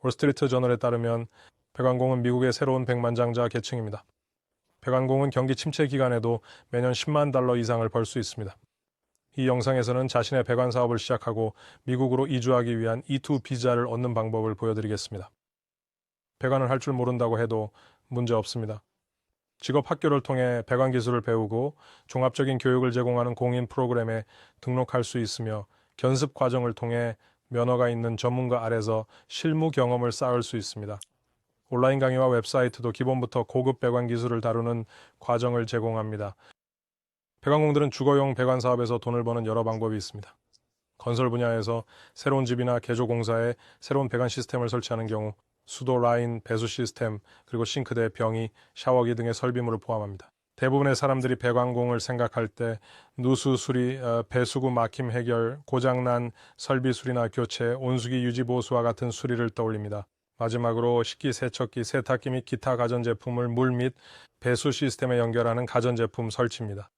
월스트리트 저널에 따르면 백완공은 미국의 새로운 백만장자 계층입니다. 백완공은 경기 침체 기간에도 매년 10만 달러 이상을 벌 수 있습니다. 이 영상에서는 자신의 배관 사업을 시작하고 미국으로 이주하기 위한 E2 비자를 얻는 방법을 보여드리겠습니다. 배관을 할 줄 모른다고 해도 문제 없습니다. 직업 학교를 통해 배관 기술을 배우고 종합적인 교육을 제공하는 공인 프로그램에 등록할 수 있으며 견습 과정을 통해 면허가 있는 전문가 아래서 실무 경험을 쌓을 수 있습니다. 온라인 강의와 웹사이트도 기본부터 고급 배관 기술을 다루는 과정을 제공합니다. 배관공들은 주거용 배관 사업에서 돈을 버는 여러 방법이 있습니다. 건설 분야에서 새로운 집이나 개조 공사에 새로운 배관 시스템을 설치하는 경우 수도 라인, 배수 시스템, 그리고 싱크대, 병이, 샤워기 등의 설비물을 포함합니다. 대부분의 사람들이 배관공을 생각할 때 누수 수리, 어, 배수구 막힘 해결, 고장난 설비 수리나 교체, 온수기 유지 보수와 같은 수리를 떠올립니다. 마지막으로 식기 세척기, 세탁기 및 기타 가전제품을 물 및 배수 시스템에 연결하는 가전제품 설치입니다.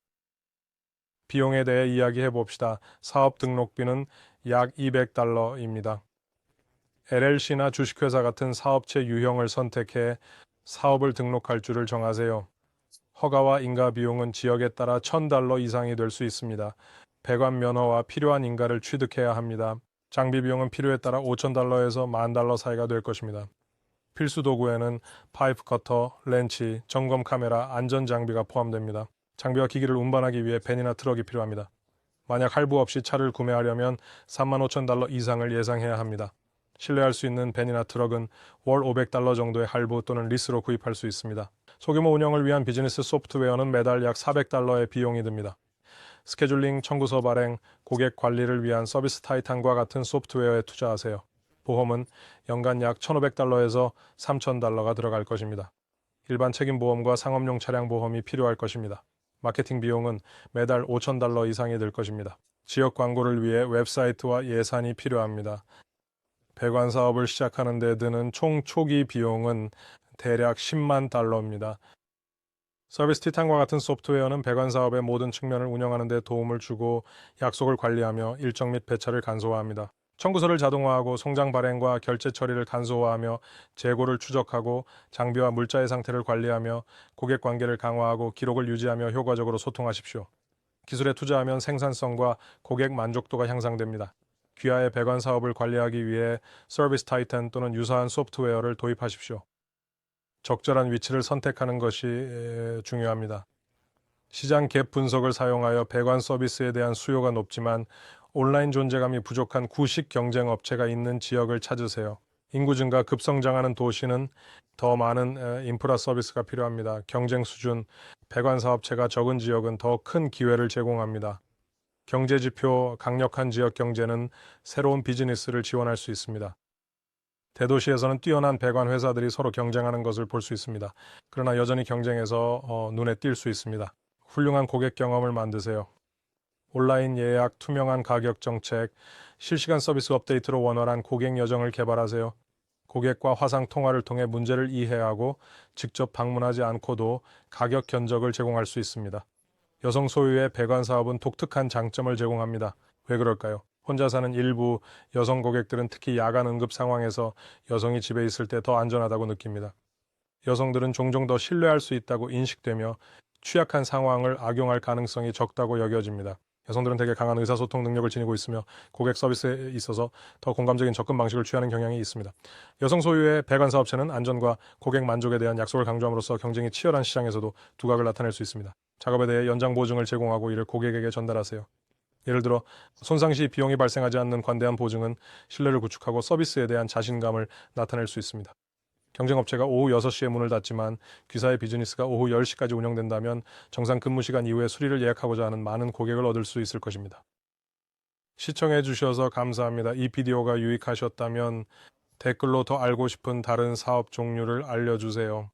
비용에 대해 이야기해 봅시다. 사업 등록비는 약 200달러입니다. LLC나 주식회사 같은 사업체 유형을 선택해 사업을 등록할 줄을 정하세요. 허가와 인가 비용은 지역에 따라 1000달러 이상이 될 수 있습니다. 배관 면허와 필요한 인가를 취득해야 합니다. 장비 비용은 필요에 따라 5,000달러에서 10,000달러 사이가 될 것입니다. 필수 도구에는 파이프 커터, 렌치, 점검 카메라, 안전 장비가 포함됩니다. 장비와 기기를 운반하기 위해 밴이나 트럭이 필요합니다. 만약 할부 없이 차를 구매하려면 35,000달러 이상을 예상해야 합니다. 신뢰할 수 있는 밴이나 트럭은 월 500달러 정도의 할부 또는 리스로 구입할 수 있습니다. 소규모 운영을 위한 비즈니스 소프트웨어는 매달 약 400달러의 비용이 듭니다. 스케줄링, 청구서 발행, 고객 관리를 위한 서비스 타이탄과 같은 소프트웨어에 투자하세요. 보험은 연간 약 1,500달러에서 3,000달러가 들어갈 것입니다. 일반 책임 보험과 상업용 차량 보험이 필요할 것입니다. 마케팅 비용은 매달 5,000달러 이상이 들 것입니다. 지역 광고를 위해 웹사이트와 예산이 필요합니다. 배관 사업을 시작하는 데 드는 총 초기 비용은 대략 10만 달러입니다. 서비스 티탄과 같은 소프트웨어는 배관 사업의 모든 측면을 운영하는 데 도움을 주고 약속을 관리하며 일정 및 배차를 간소화합니다. 청구서를 자동화하고 송장 발행과 결제 처리를 간소화하며 재고를 추적하고 장비와 물자의 상태를 관리하며 고객 관계를 강화하고 기록을 유지하며 효과적으로 소통하십시오. 기술에 투자하면 생산성과 고객 만족도가 향상됩니다. 귀하의 배관 사업을 관리하기 위해 서비스 타이탄 또는 유사한 소프트웨어를 도입하십시오. 적절한 위치를 선택하는 것이 에, 중요합니다. 시장 갭 분석을 사용하여 배관 서비스에 대한 수요가 높지만 온라인 존재감이 부족한 구식 경쟁 업체가 있는 지역을 찾으세요. 인구 증가 급성장하는 도시는 더 많은 에, 인프라 서비스가 필요합니다. 경쟁 수준, 배관 사업체가 적은 지역은 더 큰 기회를 제공합니다. 경제 지표, 강력한 지역 경제는 새로운 비즈니스를 지원할 수 있습니다. 대도시에서는 뛰어난 배관 회사들이 서로 경쟁하는 것을 볼 수 있습니다. 그러나 여전히 경쟁에서 어, 눈에 띌 수 있습니다. 훌륭한 고객 경험을 만드세요. 온라인 예약, 투명한 가격 정책, 실시간 서비스 업데이트로 원활한 고객 여정을 개발하세요. 고객과 화상 통화를 통해 문제를 이해하고 직접 방문하지 않고도 가격 견적을 제공할 수 있습니다. 여성 소유의 배관 사업은 독특한 장점을 제공합니다. 왜 그럴까요? 혼자 사는 일부 여성 고객들은 특히 야간 응급 상황에서 여성이 집에 있을 때 더 안전하다고 느낍니다. 여성들은 종종 더 신뢰할 수 있다고 인식되며 취약한 상황을 악용할 가능성이 적다고 여겨집니다. 여성들은 대개 강한 의사소통 능력을 지니고 있으며 고객 서비스에 있어서 더 공감적인 접근 방식을 취하는 경향이 있습니다. 여성 소유의 배관 사업체는 안전과 고객 만족에 대한 약속을 강조함으로써 경쟁이 치열한 시장에서도 두각을 나타낼 수 있습니다. 작업에 대해 연장 보증을 제공하고 이를 고객에게 전달하세요. 예를 들어 손상 시 비용이 발생하지 않는 관대한 보증은 신뢰를 구축하고 서비스에 대한 자신감을 나타낼 수 있습니다. 경쟁업체가 오후 6시에 문을 닫지만 귀사의 비즈니스가 오후 10시까지 운영된다면 정상 근무 시간 이후에 수리를 예약하고자 하는 많은 고객을 얻을 수 있을 것입니다. 시청해 주셔서 감사합니다. 이 비디오가 유익하셨다면 댓글로 더 알고 싶은 다른 사업 종류를 알려주세요.